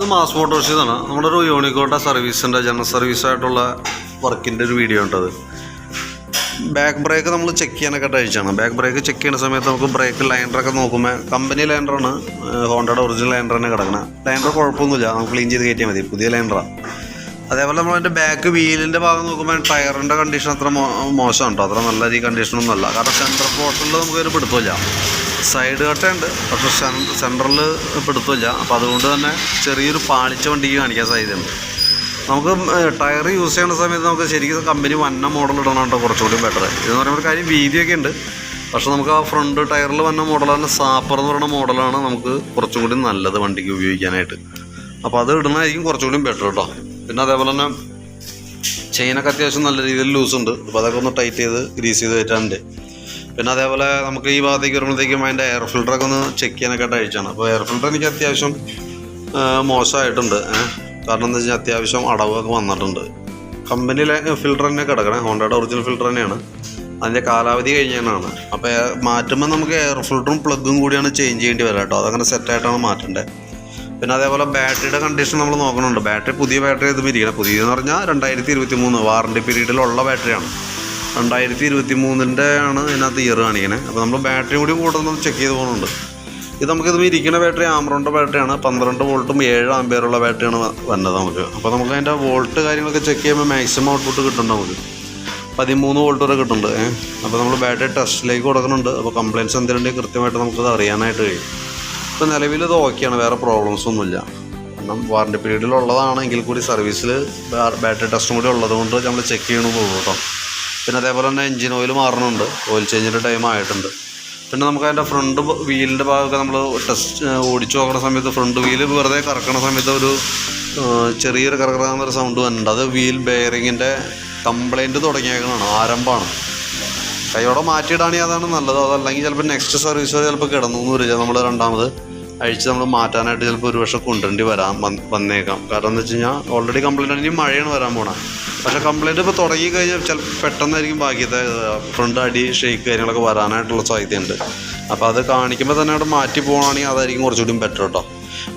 ഇത് mass Motors ആണ് നമ്മുടെ ഒരു യൂണിക്കോട്ട സർവീസിന്റെ ജനറൽ സർവീസ് ആയിട്ടുള്ള വർക്കിന്റെ ഒരു വീഡിയോ ഉണ്ടത് ബാക്ക് ബ്രേക്ക് നമ്മൾ ചെക്ക് ചെയ്യാനൊക്കെ അയച്ചാണ് ബാക്ക് ബ്രേക്ക് ചെക്ക് ചെയ്യുന്ന സമയത്ത് നമുക്ക് ബ്രേക്ക് ലൈൻഡറൊക്കെ നോക്കുമ്പോൾ കമ്പനി ലൈനറാണ് ഹോണ്ടയുടെ ഒറിജിനൽ ലൈനർ തന്നെ കിടക്കണം. ലൈനർ കുഴപ്പമൊന്നുമില്ല. നമുക്ക് ക്ലീൻ ചെയ്ത് കയറ്റിയാൽ മതി. പുതിയ ലൈൻഡറാണ് അതേപോലെ നമ്മൾ അതിന്റെ ബാക്ക് വീലിന്റെ ഭാഗം നോക്കുമ്പോൾ ടയറിന്റെ കണ്ടീഷൻ അത്ര മോ മോശമാണ് കേട്ടോ അത്ര നല്ല രീതി കണ്ടീഷനൊന്നുമല്ല കാരണം സെന്റർ പോർട്ടലിൽ നമുക്കൊരു പിടുത്തമില്ല. സൈഡ് കട്ടുണ്ട് പക്ഷേ സെന്ററിൽ പെടുത്തില്ല അപ്പോൾ അതുകൊണ്ട് തന്നെ ചെറിയൊരു പാളിച്ച വണ്ടിക്ക് കാണിക്കാൻ സാധ്യതയുണ്ട്. നമുക്ക് ടയർ യൂസ് ചെയ്യുന്ന സമയത്ത് നമുക്ക് ശരിക്കും കമ്പനി വന്ന മോഡൽ ഇടണം കേട്ടോ കുറച്ചുകൂടി ബെറ്റർ ഇതെന്ന് പറയുമ്പോൾ കാര്യം വീതിയൊക്കെ ഉണ്ട്. പക്ഷെ നമുക്ക് ആ ഫ്രണ്ട് ടയറിൽ വന്ന മോഡലാണ് സാപ്പർ എന്ന് പറയുന്ന മോഡലാണ് നമുക്ക് കുറച്ചുകൂടി നല്ലത് വണ്ടിക്ക് ഉപയോഗിക്കാനായിട്ട്. അപ്പോൾ അത് ഇടുന്നതായിരിക്കും കുറച്ചുകൂടി ബെറ്റർ കേട്ടോ. പിന്നെ അതേപോലെ തന്നെ ചെയിനൊക്കെ അത്യാവശ്യം നല്ല രീതിയിൽ ലൂസ് ഉണ്ട്. അപ്പോൾ അതൊക്കെ ഒന്ന് ടൈറ്റ് ചെയ്ത് ഗ്രീസ് ചെയ്ത് കയറ്റാനുണ്ട്. പിന്നെ അതേപോലെ നമുക്ക് ഈ ഭാഗത്തേക്ക് വരുമ്പോഴത്തേക്കും അതിന്റെ എയർ ഫിൽറ്ററൊക്കെ ഒന്ന് ചെക്ക് ചെയ്യാനൊക്കെ ആയിട്ട് അഴിച്ചാണ് അപ്പോൾ എയർ ഫിൽറ്റർ എനിക്ക് അത്യാവശ്യം മോശമായിട്ടുണ്ട്. കാരണം എന്താ വെച്ചാൽ അത്യാവശ്യം അടവൊക്കെ വന്നിട്ടുണ്ട്. കമ്പനിയിലെ ഫിൽറ്റർ തന്നെ കിടക്കണേ. ഹോണ്ടയുടെ ഒറിജിനൽ ഫിൽറ്റർ തന്നെയാണ്. അതിന്റെ കാലാവധി കഴിഞ്ഞാണ് അപ്പോൾ മാറ്റുമ്പോൾ നമുക്ക് എയർ ഫിൽറ്ററും പ്ലഗും കൂടിയാണ് ചേഞ്ച് ചെയ്യേണ്ടി വരിക കേട്ടോ. അതങ്ങനെ സെറ്റായിട്ടാണ് മാറ്റേണ്ടത് പിന്നെ അതേപോലെ ബാറ്ററിയുടെ കണ്ടീഷൻ നമ്മൾ നോക്കണുണ്ട്. ബാറ്ററി പുതിയ ബാറ്ററി ഇത് ഇരിക്കണം. പുതിയതെന്ന് പറഞ്ഞാൽ രണ്ടായിരത്തി ഇരുപത്തി മൂന്ന് വാറണ്ടി പീരീഡിലുള്ള ബാറ്ററിയാണ് രണ്ടായിരത്തി ഇരുപത്തി മൂന്നിന്റെ ആണ് ഇതിനകത്ത് ഇയർ കാണിക്കണേ. അപ്പോൾ നമ്മൾ ബാറ്ററി കൂടി കൂടുതൽ ചെക്ക് ചെയ്ത് പോകുന്നുണ്ട് ഇത് നമുക്കിത് ഇരിക്കുന്ന ബാറ്ററി ആമറോണിന്റെ ബാറ്ററിയാണ് പന്ത്രണ്ട് വോൾട്ടും ഏഴ് ആംബിയറുള്ള ബാറ്ററിയാണ് വന്നത് നമുക്ക്. അപ്പോൾ നമുക്ക് അതിന്റെ വോൾട്ട് കാര്യങ്ങളൊക്കെ ചെക്ക് ചെയ്യുമ്പോൾ മാക്സിമം ഔട്ട്പുട്ട് കിട്ടുന്നുണ്ട് നമുക്ക്. പതിമൂന്ന് വോൾട്ട് വരെ കിട്ടുന്നുണ്ട് ഏഹ് അപ്പോൾ നമ്മൾ ബാറ്ററി ടെസ്റ്റിലേക്ക് കൊടുക്കുന്നുണ്ട്. അപ്പോൾ കംപ്ലയിൻസ് എന്തെങ്കിലും കൃത്യമായിട്ട് നമുക്കത് അറിയാനായിട്ട് കഴിയും. ഇപ്പോൾ നിലവിൽ ഇത് ഓക്കെയാണ് വേറെ പ്രോബ്ലംസ് ഒന്നുമില്ല. കാരണം വാറണ്ടി പീരീഡിലുള്ളതാണെങ്കിൽ കൂടി സർവീസിൽ ബാറ്ററി ടെസ്റ്റും കൂടി ഉള്ളതുകൊണ്ട് നമ്മൾ ചെക്ക് ചെയ്യണമെന്നുള്ളൂ കേട്ടോ. പിന്നെ അതേപോലെ തന്നെ എൻജിൻ ഓയിൽ മാറണുണ്ട്. ഓയിൽ ചേഞ്ചിന്റെ ടൈം ആയിട്ടുണ്ട്. പിന്നെ നമുക്ക് അതിന്റെ ഫ്രണ്ട് വീലിന്റെ ഭാഗമൊക്കെ നമ്മൾ ടെസ്റ്റ് ഓടിച്ചു നോക്കുന്ന സമയത്ത് ഫ്രണ്ട് വീൽ വെറുതെ കറക്കണ സമയത്ത് ഒരു ചെറിയൊരു കറക്കറാകുന്നൊരു സൗണ്ട് വന്നിട്ടുണ്ട്. അത് വീൽ ബെയറിങ്ങിന്റെ കംപ്ലൈന്റ് തുടങ്ങിയേക്കണതാണ്. ആരംഭമാണ്. കൈയോടെ മാറ്റിയിടാണെങ്കിൽ അതാണ് നല്ലത്. അതല്ലെങ്കിൽ ചിലപ്പോൾ നെക്സ്റ്റ് സർവീസ് വരെ ചിലപ്പോൾ കിടന്നു വരില്ല നമ്മൾ രണ്ടാമത് അഴിച്ച് നമ്മൾ മാറ്റാനായിട്ട് ചിലപ്പോൾ ഒരു വർഷം കൊണ്ടുവരേണ്ടി വരാം വന്ന് വന്നേക്കാം. കാരണം എന്താ വെച്ച് കഴിഞ്ഞാൽ ഓൾറെഡി കംപ്ലൈന്റ് ആണെങ്കിൽ മഴയാണ് വരാൻ പോണത് പക്ഷേ കംപ്ലൈന്റ് ഇപ്പോൾ തുടങ്ങി കഴിഞ്ഞാൽ ചില പെട്ടെന്നായിരിക്കും ബാക്കിയത്തെ ഫ്രണ്ട് അടി ഷെയ്ക്ക് കാര്യങ്ങളൊക്കെ വരാനായിട്ടുള്ള സാധ്യതയുണ്ട്. അപ്പോൾ അത് കാണിക്കുമ്പോൾ തന്നെ അവിടെ മാറ്റി പോകണമെങ്കിൽ അതായിരിക്കും കുറച്ചുകൂടി ബെറ്റർ കേട്ടോ.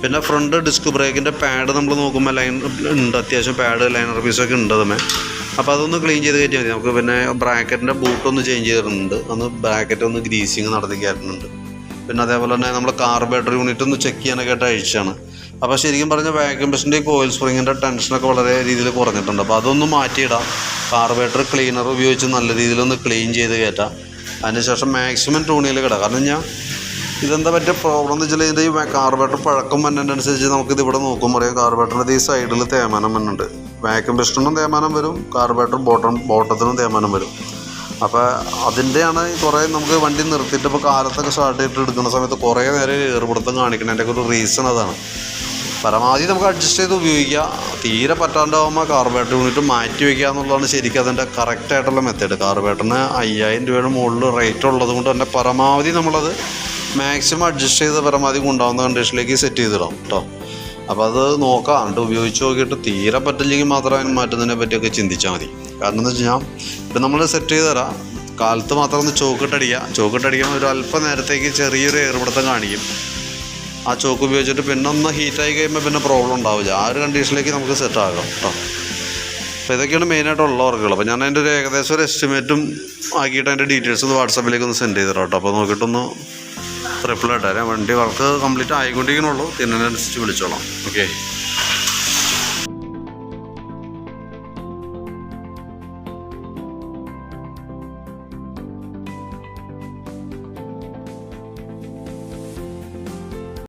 പിന്നെ ഫ്രണ്ട് ഡിസ്ക് ബ്രേക്കിന്റെ പാഡ് നമ്മൾ നോക്കുമ്പോൾ ലൈൻ ഉണ്ട് അത്യാവശ്യം പാഡ് ലൈനർ പീസൊക്കെ ഉണ്ട് അതുമേ. അപ്പോൾ അതൊന്ന് ക്ലീൻ ചെയ്ത് കയറ്റിയാൽ മതി. നമുക്ക് പിന്നെ ബ്രാക്കറ്റിന്റെ ബൂട്ടൊന്ന് ചേഞ്ച് ചെയ്തിട്ടുണ്ട്. അന്ന് ബ്രാക്കറ്റ് ഒന്ന് ഗ്രീസിങ് നടത്തി കയറ്റുന്നുണ്ട് പിന്നെ അതേപോലെ തന്നെ നമ്മൾ കാർബേറ്റർ യൂണിറ്റ് ഒന്ന് ചെക്ക് ചെയ്യാനൊക്കെ ആയിട്ട് അഴിച്ചാണ് അപ്പോൾ ശരിക്കും പറഞ്ഞാൽ വാക്യൂം ബസിന്റെ കോയിൽ സ്പ്രിങ്ങിന്റെ ടെൻഷനൊക്കെ വളരെ രീതിയിൽ കുറഞ്ഞിട്ടുണ്ട്. അപ്പോൾ അതൊന്ന് മാറ്റിയിടാം. കാർബേറ്റർ ക്ലീനർ ഉപയോഗിച്ച് നല്ല രീതിയിലൊന്ന് ക്ലീൻ ചെയ്ത് കയറ്റാം അതിനുശേഷം മാക്സിമം ടൂണിയിൽ കിടാം. കാരണം ഞാൻ ഇതെന്താ പറ്റിയ പ്രോബ്ലം എന്ന് വെച്ചാൽ ഇതിന്റെ ഈ കാർബേറ്റർ പഴക്കം വന്നതിനനുസരിച്ച് നമുക്കിത് ഇവിടെ നോക്കുമ്പോൾ പറയാം കാർബേറ്ററിന്റെ ഈ സൈഡിൽ തേമാനം വന്നുണ്ട് വാക്യൂം ബസ്റ്റിനും തേമാനം വരും. കാർബേറ്റർ ബോട്ടം ബോട്ടത്തിനും തേമാനം വരും. അപ്പോൾ അതിന്റെയാണ് കുറേ നമുക്ക് വണ്ടി നിർത്തിയിട്ട് ഇപ്പോൾ കാലത്തൊക്കെ സ്റ്റാർട്ട് ചെയ്തിട്ട് എടുക്കുന്ന സമയത്ത് കുറേ നേരം ഏർപ്പെടുത്തം അതിന്റെയൊക്കെ ഒരു റീസൺ അതാണ്. പരമാവധി നമുക്ക് അഡ്ജസ്റ്റ് ചെയ്ത് ഉപയോഗിക്കുക. തീരെ പറ്റാണ്ടാവുമ്പോൾ കാർബേറ്റർ യൂണിറ്റ് മാറ്റി വയ്ക്കുക എന്നുള്ളതാണ് ശരിക്കും അതിന്റെ കറക്റ്റായിട്ടുള്ള മെത്തേഡ് കാർബേറ്ററിന് അയ്യായിരം രൂപയുടെ മുകളിൽ റേറ്റ് ഉള്ളത് കൊണ്ട് തന്നെ പരമാവധി നമ്മളത് മാക്സിമം അഡ്ജസ്റ്റ് ചെയ്ത് പരമാവധി കൊണ്ടാവുന്ന കണ്ടീഷനിലേക്ക് സെറ്റ് ചെയ്തിടാം കേട്ടോ അപ്പോൾ അത് നോക്കാം. എന്നിട്ട് ഉപയോഗിച്ച് നോക്കിയിട്ട് തീരെ പറ്റില്ലെങ്കിൽ മാത്രം അതിന് മാറ്റുന്നതിനെ പറ്റിയൊക്കെ ചിന്തിച്ചാൽ മതി. കാരണം എന്ന് വെച്ച് കഴിഞ്ഞാൽ നമ്മൾ സെറ്റ് ചെയ്ത് തരാം. കാലത്ത് മാത്രം ഒന്ന് ചോക്കിട്ടടിക്കുക. ചോക്കിട്ടടിക്കുമ്പോൾ ഒരു അല്പം നേരത്തേക്ക് ചെറിയൊരു ഏർപ്പെടുത്തം കാണിക്കും. ആ ചോക്ക് ഉപയോഗിച്ചിട്ട് പിന്നെ ഒന്ന് ഹീറ്റായി കഴിയുമ്പോൾ പിന്നെ പ്രോബ്ലം ഉണ്ടാവില്ല. ആ ഒരു കണ്ടീഷനിലേക്ക് നമുക്ക് സെറ്റ് ആകാം കേട്ടോ അപ്പോൾ ഇതൊക്കെയാണ് മെയിനായിട്ട് ഉള്ള വർക്കുകൾ അപ്പോൾ ഞാൻ അതിന്റെ ഒരു ഏകദേശം ഒരു എസ്റ്റിമേറ്റും ആക്കിയിട്ട് അതിന്റെ ഡീറ്റെയിൽസ് ഒന്ന് വാട്സാപ്പിലേക്ക് ഒന്ന് സെൻഡ് ചെയ്തിട്ടോ കേട്ടോ അപ്പോൾ നോക്കിയിട്ടൊന്ന് റിപ്ലൈ ഇട്ടാൽ വണ്ടി വർക്ക് കംപ്ലീറ്റ് ആയിക്കൊണ്ടിരിക്കണുള്ളൂ. തിന്നതിനനുസരിച്ച് വിളിച്ചോളാം. ഓക്കെ